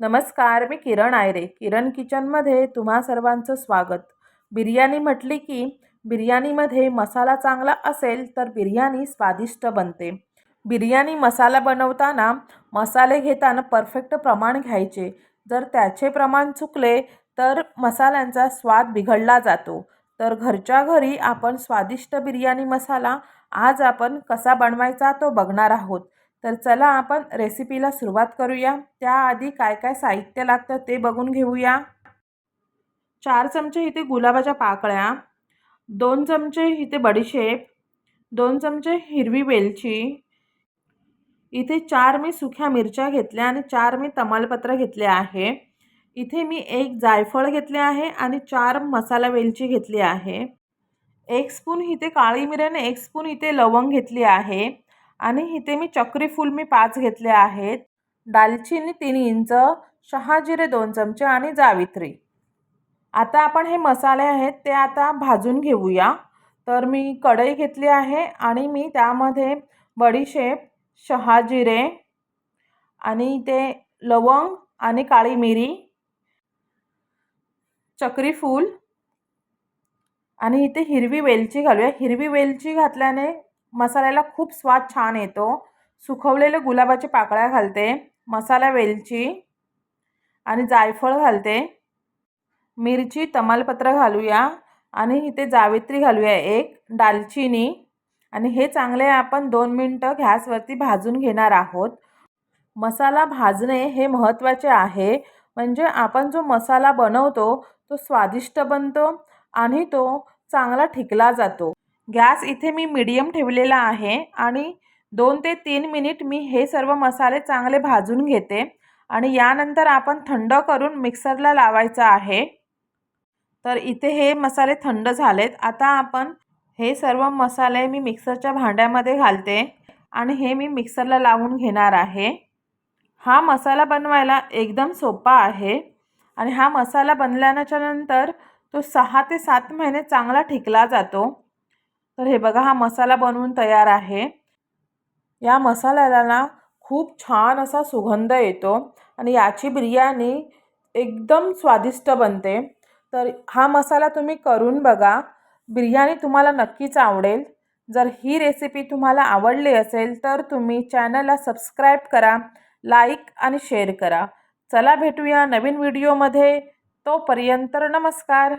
नमस्कार मी किरण आयरे. किरण किचनमध्ये तुम्हा सर्वांचं स्वागत. बिर्याणी म्हटली की बिर्याणीमध्ये मसाला चांगला असेल तर बिर्याणी स्वादिष्ट बनते. बिर्याणी मसाला बनवताना मसाले घेताना परफेक्ट प्रमाण घ्यायचे. जर त्याचे प्रमाण चुकले तर मसाल्यांचा स्वाद बिघडला जातो. तर घरच्या घरी आपण स्वादिष्ट बिर्याणी मसाला आज आपण कसा बनवायचा तो बघणार आहोत. तर चला आपण रेसिपीला सुरुवात करूया. त्याआधी काय काय साहित्य लागतं ते बघून घेऊया. चार चमचे इथे गुलाबाच्या पाकळ्या दोन चमचे इथे बडीशेप दोन चमचे हिरवी वेलची इथे चार मी सुख्या मिरच्या घेतल्या आणि चार मी तमालपत्र घेतले आहे. इथे मी एक जायफळ घेतले आहे आणि चार मसाला वेलची घेतली आहे. एक स्पून इथे काळी मिरी आणि एक स्पून इथे लवंग घेतली आहे. आणि इथे मी चक्री फूल मी पाच घेतले आहेत. दालचिनी तीन इंच शहाजिरे दोन चमचे आणि जावित्री. आता आपण हे मसाले आहेत ते आता भाजून घेऊया. तर मी कढई घेतली आहे आणि मी त्यामध्ये बडीशेप शहाजिरे आणि ते लवंग आणि काळी मिरी चक्री फूल आणि इथे हिरवी वेलची घालूया. हिरवी वेलची घातल्याने मसाल्याला खूप स्वाद छान येतो. सुखवलेले गुलाबाचे पाकळ्या घालते. मसाला वेलची आणि जायफळ घालते. मिरची तमालपत्र घालूया आणि इथे जावित्री घालूया एक दालचिनी आणि हे चांगले आपण दोन मिनटं गॅसवरती भाजून घेणार आहोत. मसाला भाजणे हे महत्त्वाचे आहे. म्हणजे आपण जो मसाला बनवतो तो स्वादिष्ट बनतो आणि तो चांगला ठिकला जातो. गॅस इथे मी मीडियम ठेवलेला आहे आणि दोन ते तीन मिनिट मी हे सर्व मसाले चांगले भाजून घेते आणि यानंतर आपण थंड करून मिक्सरला लावायचं आहे. तर इथे हे मसाले थंड झालेत. आता आपण हे सर्व मसाले मी मिक्सरच्या भांड्यामध्ये घालते आणि हे मी मिक्सरला लावून घेणार आहे. हा मसाला बनवायला एकदम सोपा आहे आणि हा मसाला बनल्याच्या नंतर तो सहा ते सात महिने चांगला ठिकला जातो. तर हे बघा हा मसाला बनवून तयार आहे. या मसाल्याला ना खूप छान असा सुगंध येतो आणि याची बिर्याणी एकदम स्वादिष्ट बनते. तर हा मसाला तुम्ही करून बघा. बिर्याणी तुम्हाला नक्कीच आवडेल. जर ही रेसिपी तुम्हाला आवडली असेल तर तुम्ही चॅनलला सबस्क्राईब करा लाईक आणि शेअर करा. चला भेटूया नवीन व्हिडिओमध्ये तोपर्यंत नमस्कार.